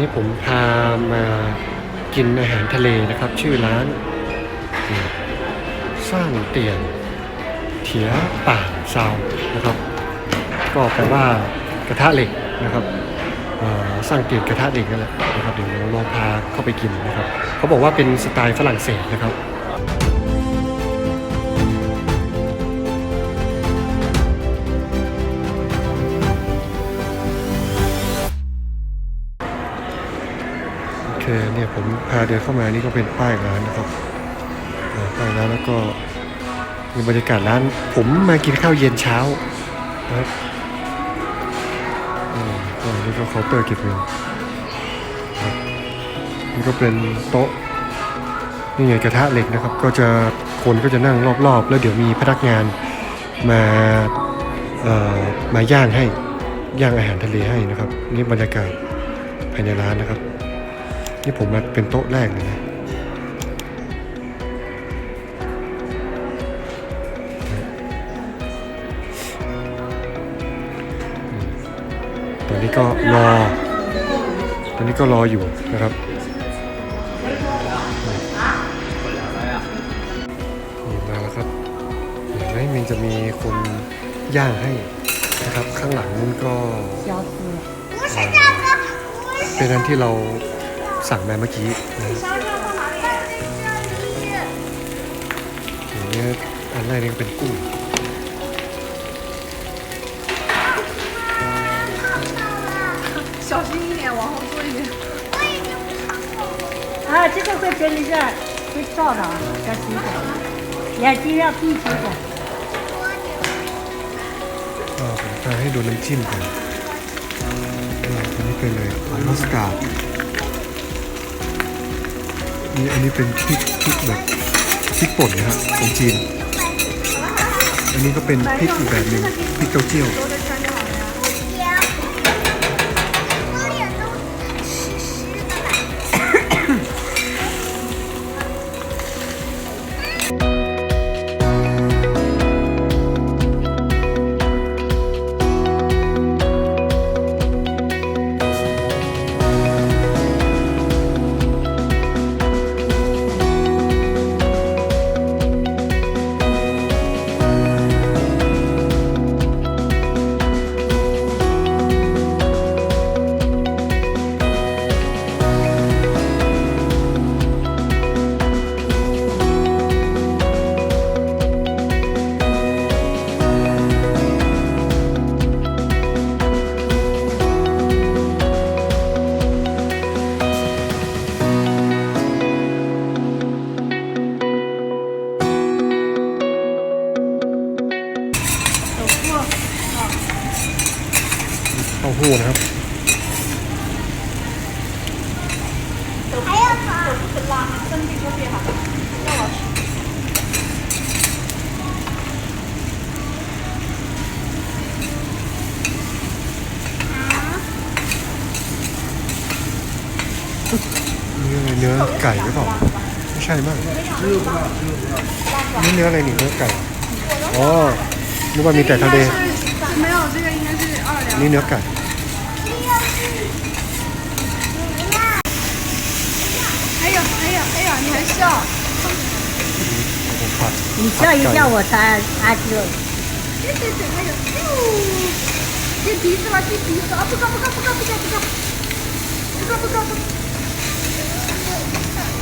นี้ผมพามากินอาหารทะเลนะครับ ชื่อร้าน สร้างเตียนเถียป่าซาวนะครับ ก็แปลว่ากระทะเหล็กนะครับสร้างเตียนกระทะเหล็กนั่นแหละนะครับเดี๋ยวลองพาเข้าไปกินนะครับ เขาบอกว่าเป็นสไตล์ฝรั่งเศสนะครับ โอเคเนี่ยผมพาเดินเข้ามานี่ก็เป็นป้ายร้านนะครับป้ายร้านแล้วก็มีบรรยากาศร้าน ผมมากินข้าวเย็นเช้านะครับอ่าก็นี่ก็เคาน์เตอร์เก็บเงินนี่ก็เป็นโต๊ะนี่ไงกระทะเหล็กนะครับ ก็จะคนก็จะนั่งรอบๆ แล้วเดี๋ยวมีพนักงานมาเอ่อมาย่างให้ย่างอาหารทะเลให้นะครับ นี่บรรยากาศภายในร้านนะครับ นี่ผมมาเป็นโต๊ะแรกเลยนะตอนนี้ก็รอ ตอนนี้ก็รออยู่นะครับมาแล้วครับเห็นไหมมนจะมีคนย่างให้นะครับ ข้างหลังนู้นก็เป็นอันที่เรา สั่งมาเมื่อกี้นะอย่างเงี้ยอันแรกนี่เป็นกุ้ง 小心一点，往后坐一点。啊，这个会跟一下，会照的啊，要洗手，眼睛要闭起来。 ก็ผมจะให้ดูน้ำจิ้มก่อนอ่าอันนี้เป็นเลยมัสตาร์ด นี่อันนี้เป็นพริกพริกแบบพริกป่นนะครับของจีน อันนี้ก็เป็นพริกอีกแบบหนึ่งพริกเต้าเจี้ยว นี่อะไรเนื้อไก่หรือเปล่าไม่ใช่มั้งนี่เนื้ออะไรนี่เนื้อไก่ อ๋อนึกว่ามีแต่ทะเล 没有，这个应该是奥尔良。 นี่เนื้อไก่ 哎呀哎呀哎呀，你还笑？ ผมผัด 你叫一叫我才阿舅。对对对，还有，咻，进鼻子了，进鼻子了，啊不高不高不高不高不高，不高不高不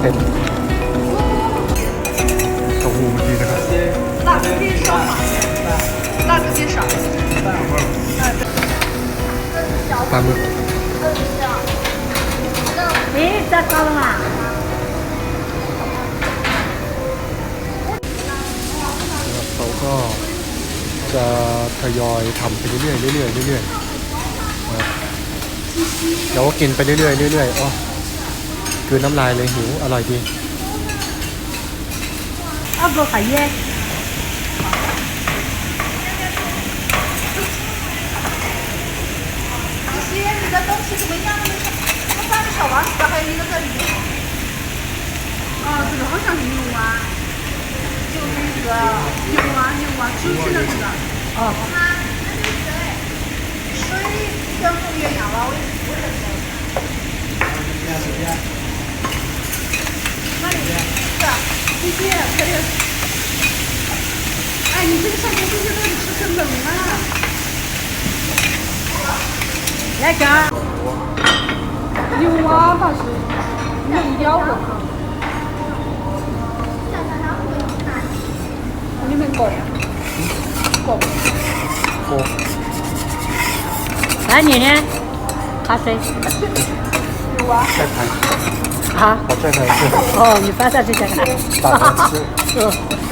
เป็นเต้าหู้เมื่อกี้นะครับ 辣子鸡烧烤，辣子鸡少。 ปลาหมึก 诶，这高了嘛？ เขาก็จะทยอยทำไปเรื่อยๆเรื่อยๆเรื่อยๆนะครับเราก็กินไปเรื่อยๆเรื่อยๆอ๋อ คือน้ำลายเลยหิวอร่อยดี 二个海椰，西西，你的东西怎么样？那三个小王子还有一个鳄鱼。哦，这个好像是牛蛙，就是那个牛蛙，牛蛙出去的那个。哦，水跟牧原养蛙，我我认识。 你这个上面这些到底是冷啊？来干。有啊，怕是冷掉了。你们搞呀？搞。搞。来，你呢？喝水。啊。再。啊，我再看一次。哦，你翻下去再看。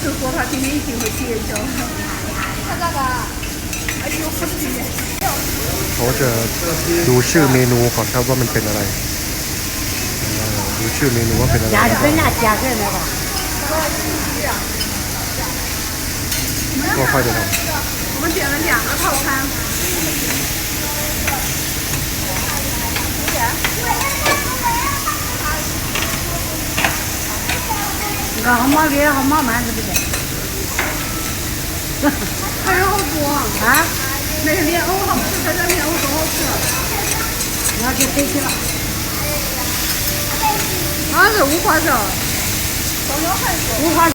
我就说他今天一定会结交。看这个，哎呦，不是。 เขาจะดูชื่อเมนูก่อนครับว่ามันเป็นอะไรอ่าดูชื่อเมนูว่าเป็นอะไร 加分啊，加分那个。 ก็ค่อยไปท 我们点了两个套餐。 你看好麻利，好毛蛮是不是？还有好多，啊？那个莲藕好吃，这个莲藕多好吃。你要给谁去了。啊，是五花肉。五花ำ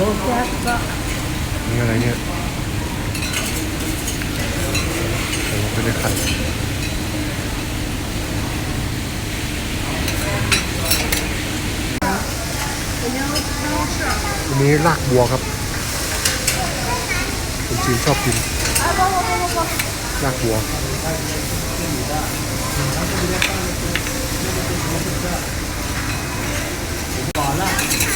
นี่อะไรเนี่ยผมไม่ด้ไข่อันนี้รากบัวครับคนจีนชอบกินรากบัวต่อละ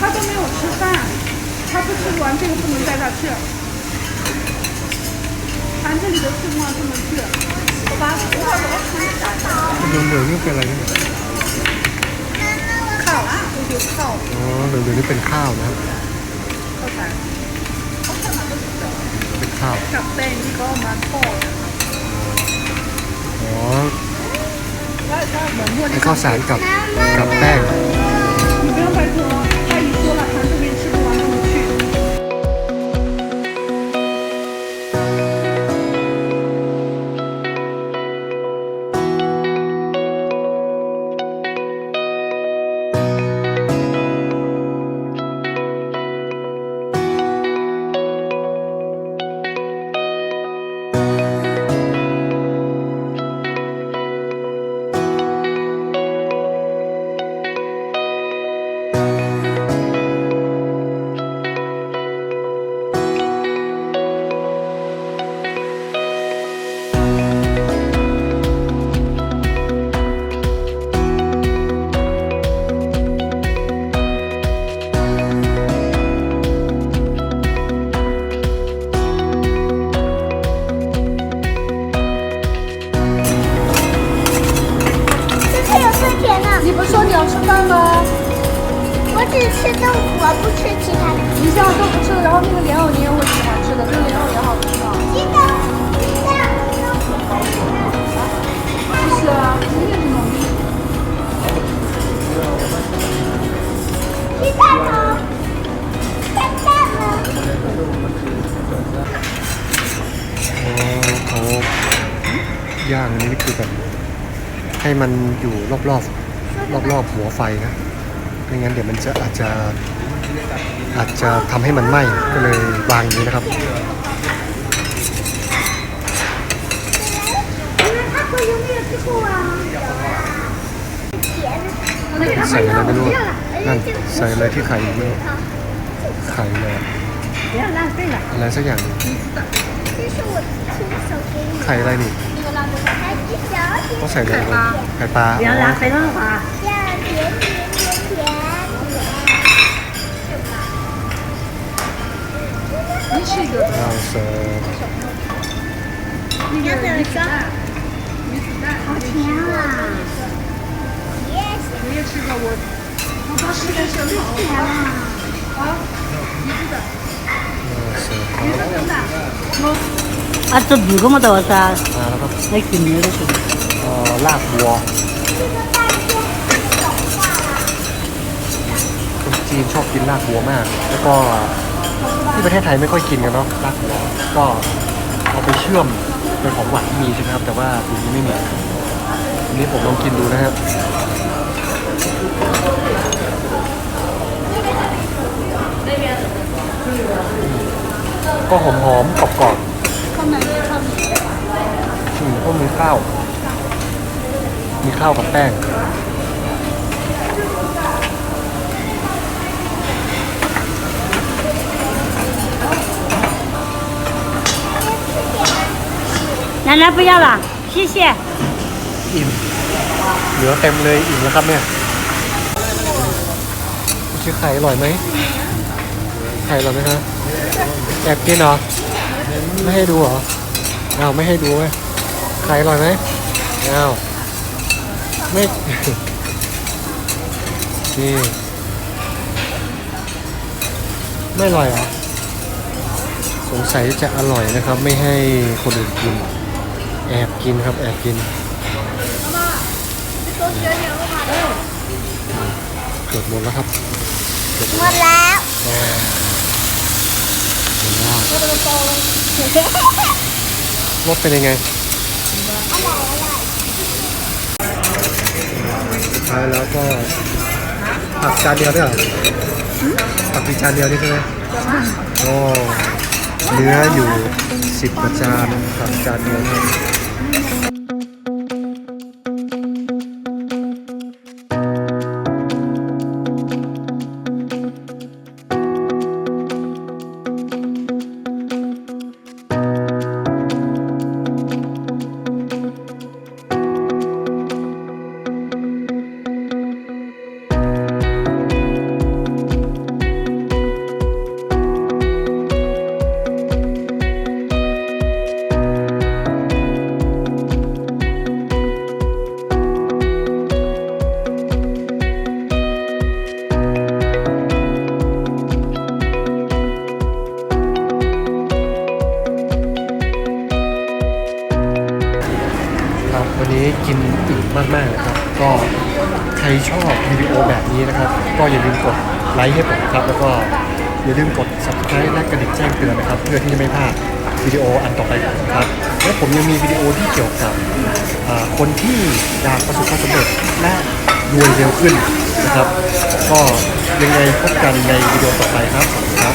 他都没有吃饭，他不吃完这个不能带他去。咱这里的吃不完不能去。 把我把我看一下。 เหลืองเหลืองๆนี่เป็นอะไรเนี่ย 烤啊，这就烤 อ๋อเหลืองเหลืองๆนี่เป็นข้าวนะครับ 烤饭。 เป็นข้าว 小贝，你给我们烤。 อ๋อ 那那文墨， ไอ้ข้าวสารกับกับแป้ง 三块了阿姨说了糖都给你吃 ให้มันอยู่รอบรอบรอบรอบหัวไฟนะไม่งั้นเดี๋ยวมันจะอาจจะอาจจะทำให้มันไหม้ก็เลยวางอย่างนี้นะครับใส่อะไรไม่รู้นั่นใส่อะไรที่ไข่ไม่รู้ไข่เลยอะไรสักอย่างไข่อะไรนี่ 我才知道我才知道你了好甜啊我也吃过我我当时在想甜啊啊你你的。什 आज तो भूखो मत होता อ่าแล้วก็ नहीं किन्नी है तो เอ่อลาบวัวคนจีนชอบกินลาบวัวมาก แล้วก็ที่ประเทศไทยไม่ค่อยกินกันเนาะลาบวัว ก็เอาไปเชื่อมเป็นของหวานที่มีใช่ไหมครับ แต่ว่าที่นี้ไม่มีอันนี้ผมลองกินดูนะครับ ก็หอมๆกรอบๆ อืมก็มีข้าว มีข้าวกับแป้ง 奶奶不要了，谢谢。 อิ่ม เหลือเต็มเลยอิ่มแล้วครับเนี่ยชื่อไข่อร่อยไหม ไข่อร่อยไหมคะแอบกินเหรอ ไม่ให้ดูเหรออ้าวไม่ให้ดูไหม ไข่อร่อยไหมอ้าวไม่นี่ไม่อร่อยเหรอสงสัยจะอร่อยนะครับ ไม่ให้คนอื่นกิน แอบกินครับ แอบกินเกือบหมดแล้วครับเกือบหมดหมดแล้วแล้วหมดแล้วรสเป็นยังไง สุดท้ายแล้วก็ผักจานเดียวได้เหรอผักอีจานเดียวนี่ใช่ไหมโอ้เนื้ออยู่สิบกว่าจานผักจานเดียวเนี่ย พื่อที่จะไม่พลาดวิดีโออันต่อไปครับ และผมยังมีวิดีโอที่เกี่ยวกับคนที่อยากประสบความสำเร็จและรวยเร็วขึ้นนะครับ ก็ยังไงพบกันในวิดีโอต่อไปครับขอบคุณครับ